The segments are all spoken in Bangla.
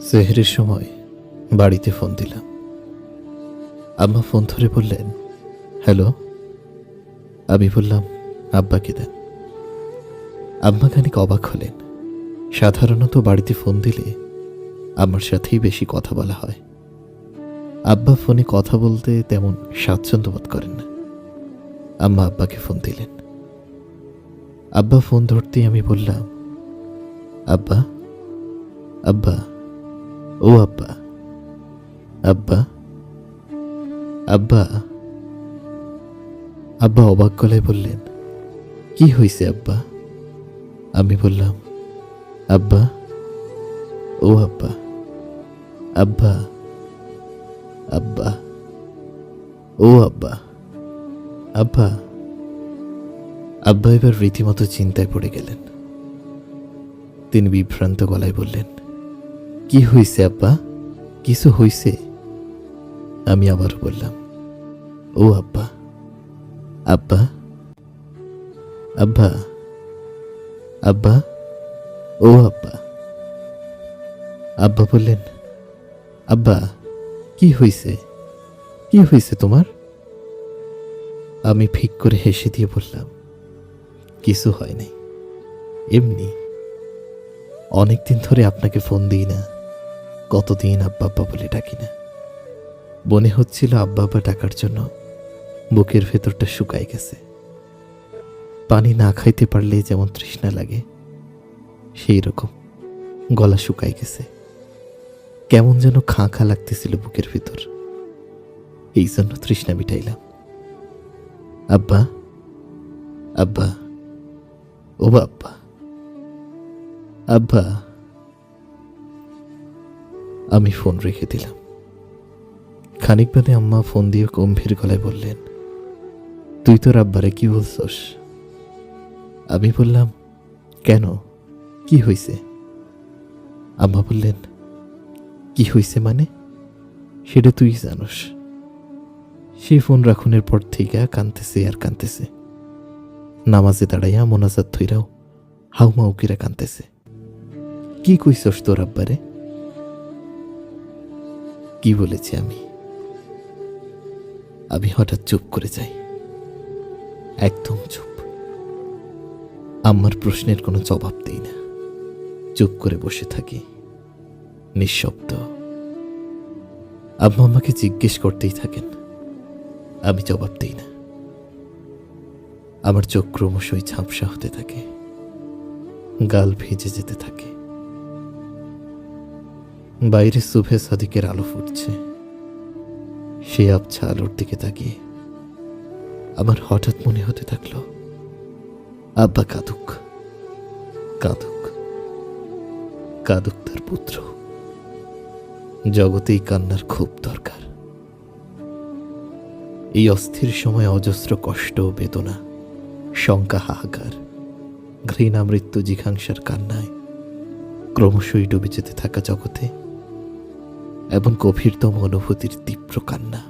সেহরের সময় বাড়িতে ফোন দিলাম। আম্মা ফোন ধরে বললেন, হ্যালো? আমি বললাম, আব্বাকে দেন। আম্মা খানিক অবাক হলেন। সাধারণত বাড়িতে ফোন দিলে আমার সাথেই বেশি কথা বলা হয়। আব্বা ফোনে কথা বলতে তেমন স্বাচ্ছন্দ্য বোধ করেন না। আম্মা আব্বাকে ফোন দিলেন। আব্বা ফোন ধরতেই আমি বললাম, আব্বা আব্বা। ও আব্বা। আব্বা? আব্বা? আব্বা অবাক গলায় বললেন, কি হয়েছে আব্বা? আমি বললাম, আব্বা, ও আব্বা আব্বা আব্বা, ও আব্বা আব্বা। আব্বা এবার রীতিমতো চিন্তায় পড়ে গেলেন। তিনি বিভ্রান্ত গলায় বললেন কি হয়েছে আব্বা? কিছু হয়েছে আমি আবার বললাম, ও আব্বা আব্বা আব্বা আব্বা, ও আব্বা। আব্বা বললেন, আব্বা, কি হয়েছে কি হয়েছে তোমার? আমি ফিক করে হেসে দিয়ে বললাম, কিছু হয় নাই। এমনি, অনেকদিন ধরে আপনাকে ফোন দিই না। কতদিন আব্বা বলে ডাকি না। মনে হচ্ছিল আব্বা ডাকার জন্য বুকের ভেতরটা শুকায় গেছে। পানি না খাইতে পারলে যেমন তৃষ্ণা লাগে সেই রকম গলা শুকায় গেছে। কেমন যেন খাঁ খাঁ লাগতেছিল বুকের ভিতর। এই জন্য তৃষ্ণা মিটাইলাম। আব্বা আব্বা, ও আব্বা আব্বা আমি ফোন রেখে দিলাম। খানিক বাদে আম্মা ফোন দিয়ে গম্ভীর গলায় বললেন, তুই তোর আব্বারে কি বলছস? আমি বললাম, কেন? কি হয়েছে আম্মা বললেন, কি হয়েছে মানে? সেটা তুই জানস। সে ফোন রাখুনের পর থেকে কানতেছে আর কানতেছে নামাজে দাঁড়াইয়া মোনাজাত থইরাও হাউমা উকিরা কানতেছে কি কইছস তোর আব্বারে? কি বলেছি আমি? আমি হঠাৎ চুপ করে যাই। একদম চুপ। আমার প্রশ্নের কোনো জবাব দেই না। চুপ করে বসে থাকি। নিঃশব্দ। আম্মা আমাকে জিজ্ঞেস করতেই থাকেন। আমি জবাব দিই না। আমার চোখ ক্রমশই ঝাপসা হতে থাকে। গাল ভিজে যেতে থাকে। বাইরে সুভে সাদিকের আলো ফুটছে। সে আবছা আলোর দিকে তাকিয়ে। আমার হঠাৎ মনে হতে থাকল, আব্বা কাদুক কাদুক কাদুক তার পুত্র। জগতেই কান্নার খুব দরকার। এই অস্থির সময় অজস্র কষ্ট বেদনা, শঙ্কা, হাহাকার, ঘৃণা, মৃত্যু, জিঘাংসার কান্নায় ক্রমশই ডুবে যেতে থাকা জগতে এমন গভীরতম অনুভূতির তীব্র কান্না,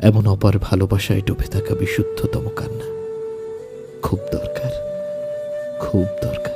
এমন অপার ভালোবাসায় ডুবে থাকা বিশুদ্ধতম কান্না। খুব দরকার খুব দরকার।